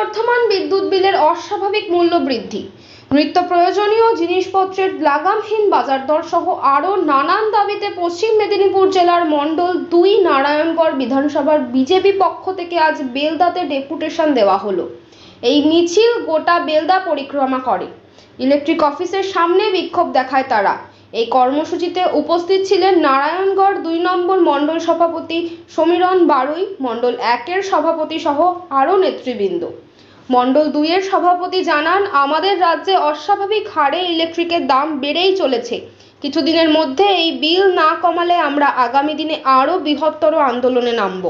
ক্রমবর্ধমান বিদ্যুৎ বিলের অস্বাভাবিক মূল্য বৃদ্ধি। নিত্য প্রয়োজনীয় জিনিসপত্রের লাগামহীন বাজার দর সহ আরও নানান দাবিতে পশ্চিম মেদিনীপুর জেলার মণ্ডল দুই নারায়ণগড় বিধানসভার বিজেপি পক্ষ থেকে আজ বেলদাতে ডেপুটেশন দেওয়া হলো। এই মিছিল গোটা বেলদা পরিক্রমা করে। ইলেকট্রিক অফিসের সামনে বিক্ষোভ দেখায় তারা। এই কর্মসূচিতে উপস্থিত ছিলেন নারায়ণগড় দুই নম্বর মণ্ডল সভাপতি সমীরণ বারুই, মণ্ডল একের সভাপতি সহ আরও নেতৃবৃন্দ। মণ্ডল দুইয়ের সভাপতি জানান, আমাদের রাজ্যে অস্বাভাবিক হারে ইলেকট্রিকের দাম বেড়েই চলেছে। কিছুদিনের মধ্যে এই বিল না কমালে আমরা আগামী দিনে আরও বৃহত্তর আন্দোলনে নামব।